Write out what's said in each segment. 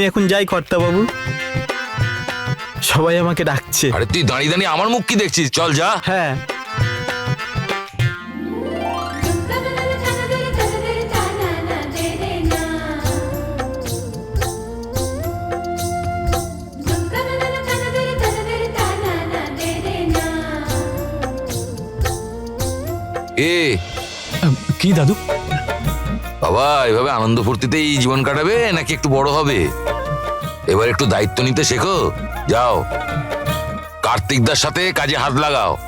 আমি এখন যাই কর্তা বাবু সবাই আমাকে ডাকছে। আরে তুই দাঁড়িয়ে দাঁড়িয়ে আমার মুখ কি দেখছিস? চল যা। হ্যাঁ। এ। কি দাদু? বাবা এভাবে আনন্দ ফুর্তিতেই জীবন কাটাবে নাকি একটু বড় হবে? এবার একটু দায়িত্ব নিতে শেখো। যাও। কার্তিকদার সাথে কাজে হাত লাগাও।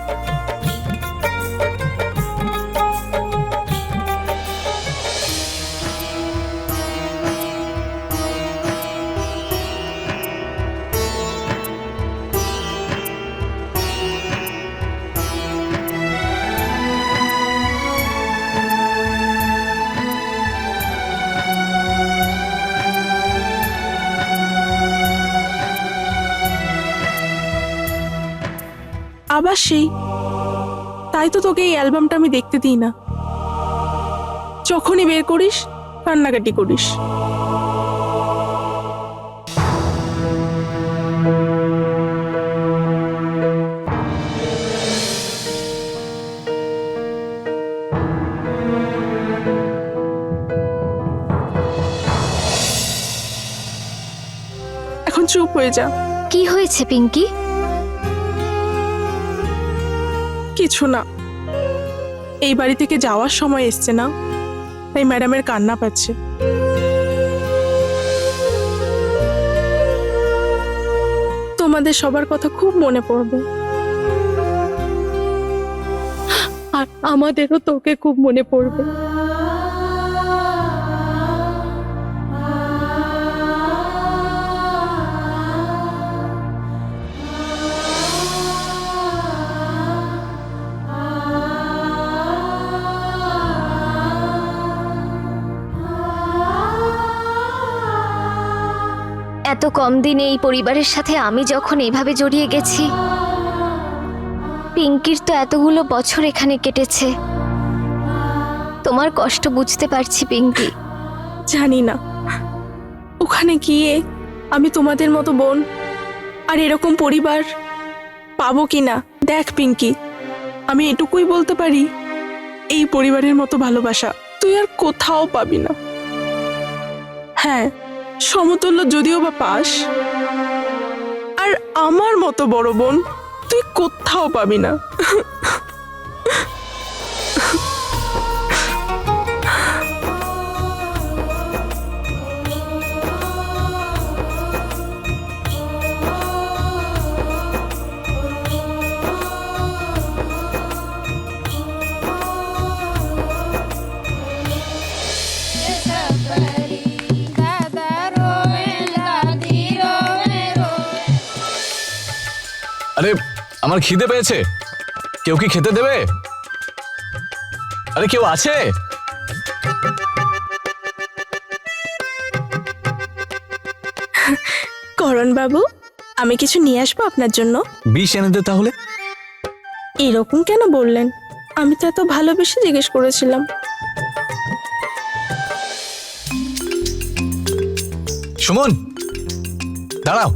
আবার সেই। তাই তো তোকে এই অ্যালবামটা আমি দেখতে দিই না। যখনই বের করিস, কান্নাকাটি করিস। এখন চুপ হয়ে যা। কি হয়েছে, পিঙ্কি? কিছু না। এই বাড়ি থেকে যাওয়ার সময় এসছে না, তাই ম্যাডামের কান্না পাচ্ছে। তোমাদের সবার কথা খুব মনে পড়বে। আর আমাদেরও তোকে খুব মনে পড়বে। এত কম দিনে এই পরিবারের সাথে আমি যখন এইভাবে জড়িয়ে গেছি, পিঙ্কির তো এতগুলো বছর এখানে কেটেছে। তোমার কষ্ট বুঝতে পারছি, পিঙ্কি। জানি না। ওখানে গিয়ে আমি তোমাদের মতো বোন আর এরকম পরিবার পাবো কি না দেখ, পিঙ্কি, আমি এটুকুই বলতে পারি, এই পরিবারের মতো ভালোবাসা তুই আর কোথাও পাবি না। হ্যাঁ সমতুল্য যদিও বা পাস আর আমার মতো বড় বোন তুই কোথাও পাবি না। আমার খিদে পেয়েছে। কেউ কি খেতে দেবে? আরে কেউ আছে? করণ বাবু আমি কিছু নিয়ে আসব আপনার জন্য? বিষ এনে দে তাহলে। এরকম কেন বললেন? আমি তো এত ভালোবেসে জিজ্ঞেস করেছিলাম। সুমন দাঁড়াও।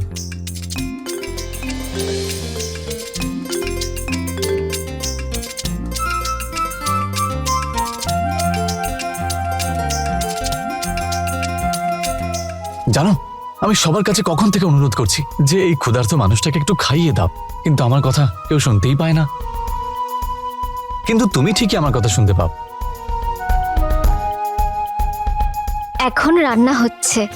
জানো আমি সবার কাছে কখন থেকে অনুরোধ করছি যে এই ক্ষুধার্ত মানুষটাকে একটু খাইয়ে দাও। কিন্তু আমার কথা কেউ শুনতেই পায় না। কিন্তু তুমি ঠিকই আমার কথা শুনতে পাও। এখন রান্না হচ্ছে।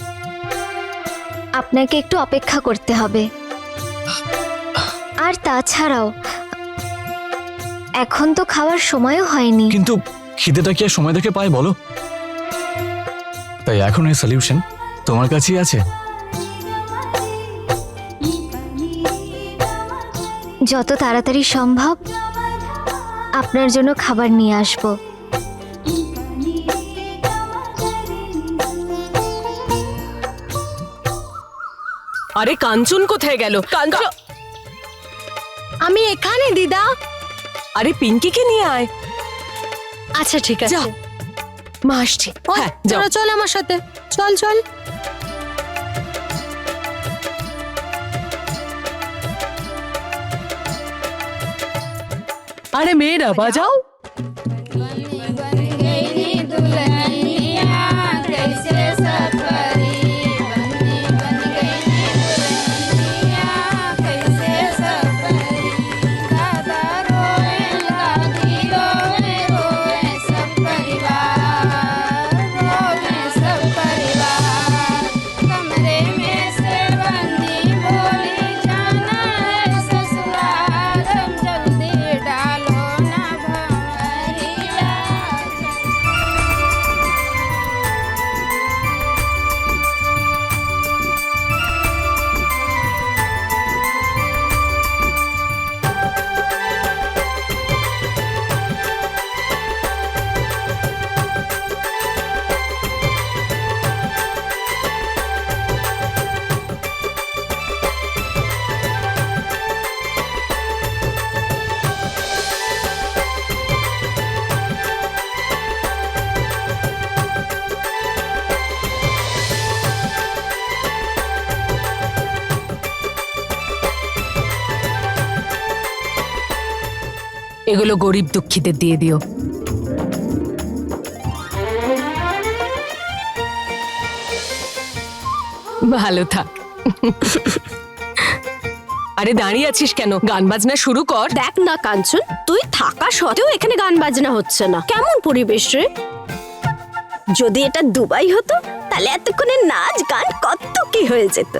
আপনাকে একটু অপেক্ষা করতে হবে। আর তাছাড়াও এখন তো খাওয়ার সময়ও হয়নি। কিন্তু খিদেটা কি আর সময় দেখে পায় বলো? তাই এখন এই সলিউশন তোমার কাছেই আছে? যত তাড়াতাড়ি সম্ভব আপনার জন্য খাবার নিয়ে আসব। আরে কাঞ্চন কোথায় গেল? কাঞ্চন আমি এখানে দিদা। আরে পিঙ্কিকে নিয়ে আয়। আচ্ছা ঠিক আছে। মা আসছি। হ্যাঁ, চল আমার সাথে। চল চল। আরে মেয়েরা বাজাও। এগুলো গরিব দুঃখীদের দিয়ে দিও। ভালো থাক। আরে দাঁড়িয়ে আছিস কেন? গান বাজনা শুরু কর। দেখ না কাঞ্চন, তুই থাকা সত্ত্বেও এখানে গান বাজনা হচ্ছে না। কেমন পরিবেশ রে? যদি এটা দুবাই হতো, তাহলে এতক্ষণে নাচ গান কত কি হয়ে যেত।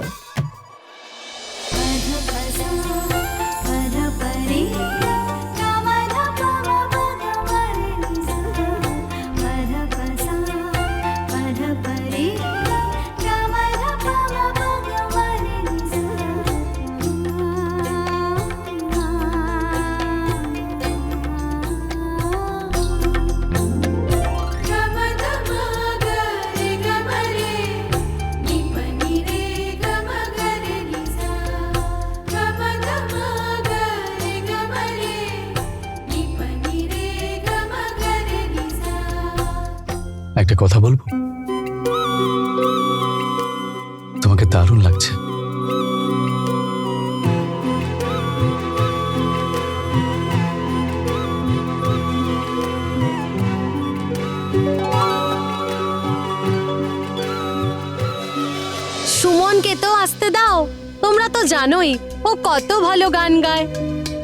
জানোই ও কত ভালো গান গায়।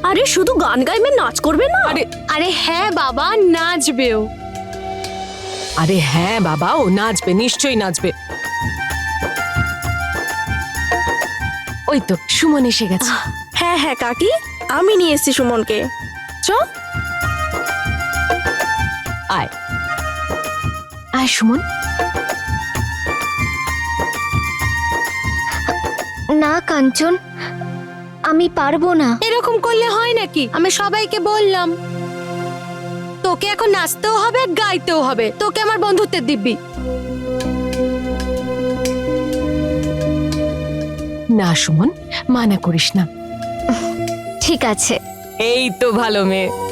আরে শুধু গান গাইবে নাচ করবে না? আরে আরে হ্যাঁ বাবা নাচবেও। আরে হ্যাঁ বাবা ও নাচবে নিশ্চয়ই নাচবে। ওই তো সুমন এসে গেছে। হ্যাঁ হ্যাঁ কাকি আমি নিয়ে এসেছি সুমনকে। চ। আয়। আয় সুমন। না কাঞ্চন আমি পারব না। এরকম করলে হয় নাকি? আমি সবাইকে বললাম। তোকে এখন নাচতেও হবে গাইতেও হবে। তোকে আমার বন্ধুত্বের দিব্যি। না সুমন মানা করিস না। ঠিক আছে। এই তো ভালো মেয়ে।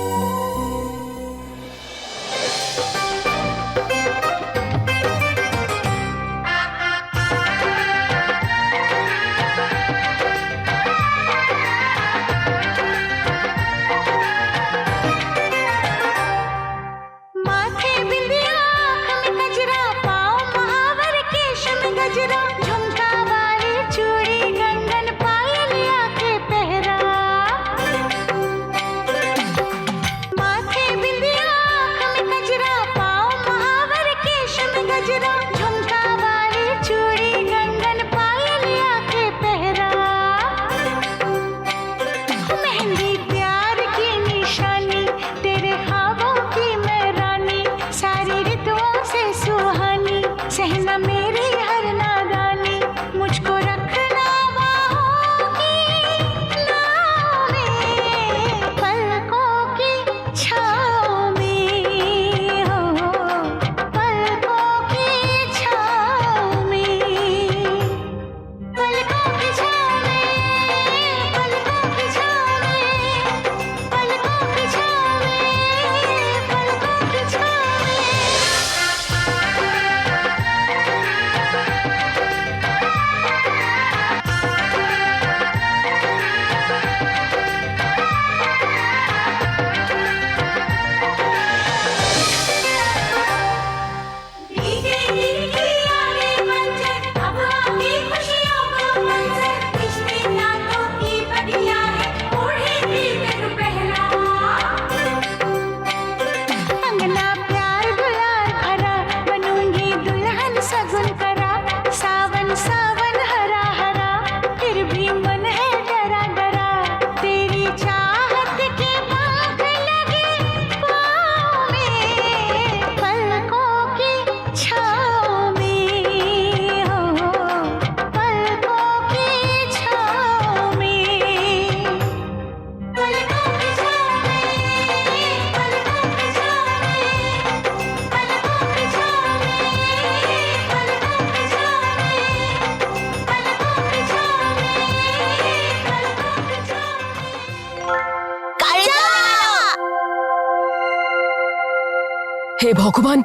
হে ভগবান,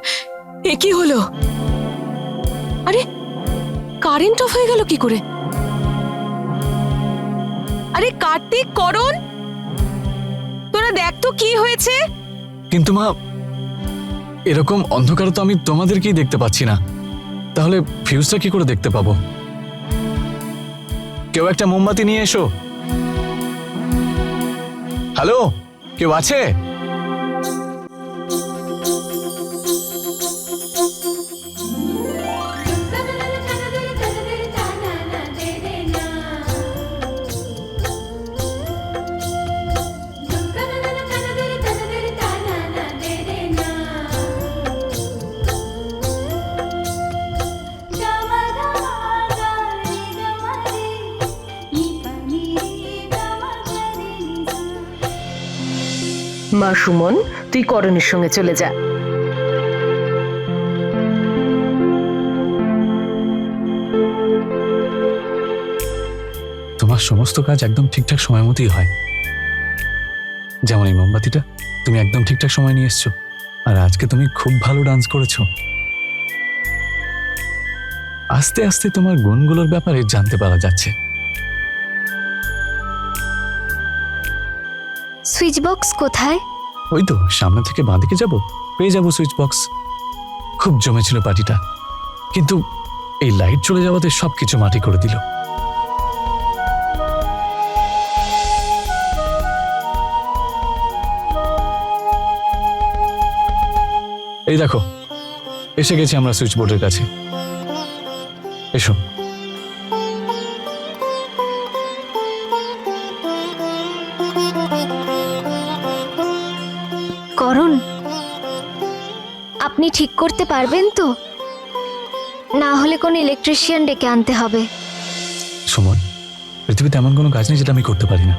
এ কি হলো? আরে কারেন্ট অফ হয়ে গেল কি করে? আরে, কার্তিক, করণ! তোরা দেখ তো কি হয়েছে। কিন্তু মা, এরকম অন্ধকার তো আমি তোমাদেরকেই দেখতে পাচ্ছি না। তাহলে ফিউজটা কি করে দেখতে পাবো? কেউ একটা মোমবাতি নিয়ে এসো। হ্যালো, কেউ আছে? সুমন তুই করণের সঙ্গে চলে যা। তোমার সমস্ত কাজ একদম ঠিকঠাক সময় মতোই হয়। যেমন এই মোমবাতিটা তুমি একদম ঠিকঠাক সময় নিয়ে এসছো। আর আজকে তুমি খুব ভালো ডান্স করেছ। আস্তে আস্তে তোমার গুণগুলোর ব্যাপারে জানতে পারা যাচ্ছে। সুইচ বক্স কোথায়? ওই তো, সামনে থেকে বাঁদিকে যাব? পেয়ে যাব সুইচ বক্স। খুব জমেছিল পার্টিটা। কিন্তু এই লাইট চলে যাওয়াতে সব কিছু মাটি করে দিল। এই দেখো, এসে গেছি আমরা সুইচ বোর্ডের কাছে। এসো। আপনি ঠিক করতে পারবেন তো? না হলে কোন ইলেকট্রিশিয়ান ডেকে আনতে হবে। সুমন পৃথিবীতে এমন কোনো কাজ নেই যেটা আমি করতে পারি না।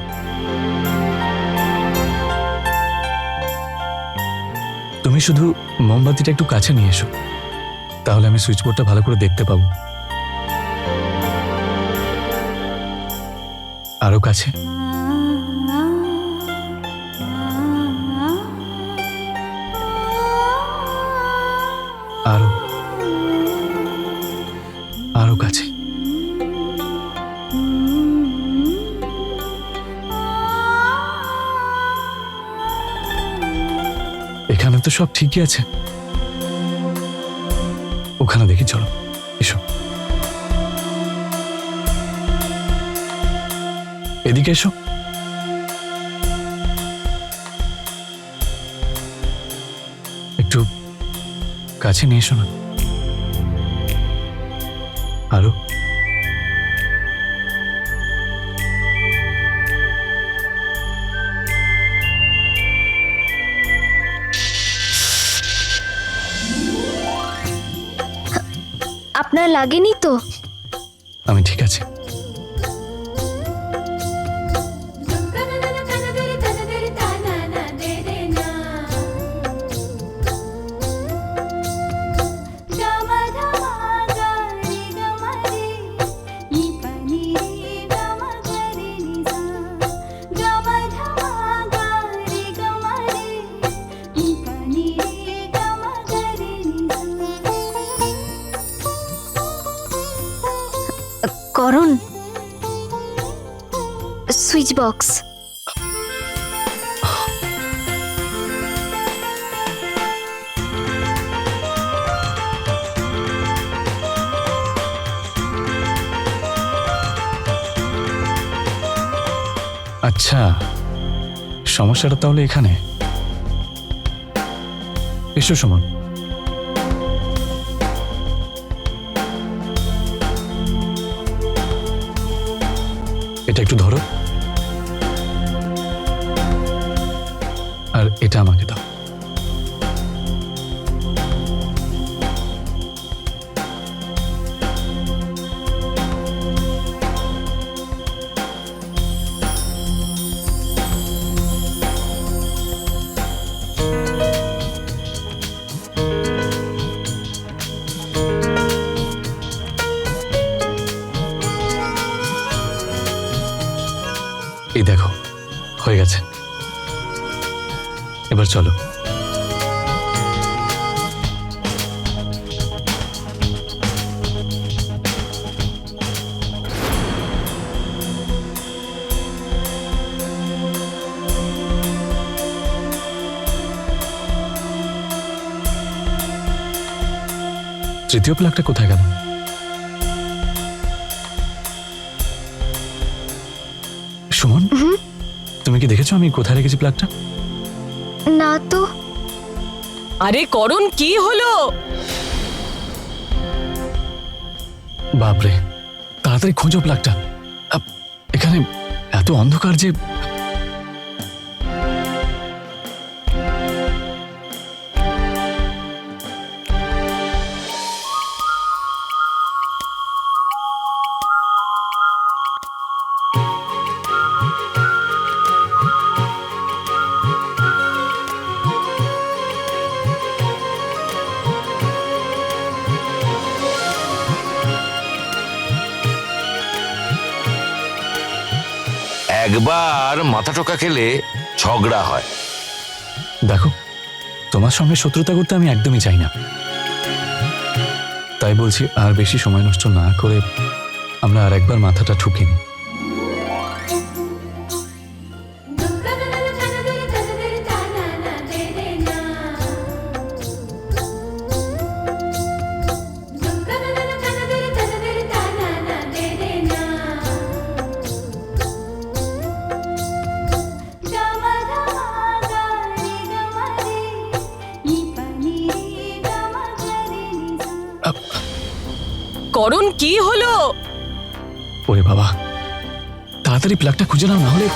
তুমি শুধু মোমবাতিটা একটু কাছে নিয়ে এসো। তাহলে আমি সুইচ বোর্ডটা ভালো করে দেখতে পাবো। আরও কাছে? সব ঠিকই আছে। ওখানে দেখি, চলো, এসো। এদিকে এসো। একটু কাছে নিয়ে এসো না। আরও। লাগেনি তো? সুইচ বক্স আচ্ছা সমস্যাটা তাহলে এখানে। এসো সুমন। এটা একটু ধরো। আর এটা আমাকে দাও। চলো। তৃতীয় প্লাগটা কোথায় গেল? সুমন তুমি কি দেখেছ আমি কোথায় রেখেছি প্লাগটা না তো। আরে করণ কি হলো? বাপরে তাড়াতাড়ি খোঁজো প্লাগটা। আপ, এখানে এত অন্ধকার যে একবার মাথা টোকা খেলে ঝগড়া হয়। দেখো, তোমার সঙ্গে শত্রুতা করতে আমি একদমই চাই না। তাই বলছি, আর বেশি সময় নষ্ট না করে আমরা আর একবার মাথাটা ঠুকে নিই। করণ কি হলো? ওরে বাবা তাড়াতাড়ি প্লাগটা খুঁজে নাও না হলে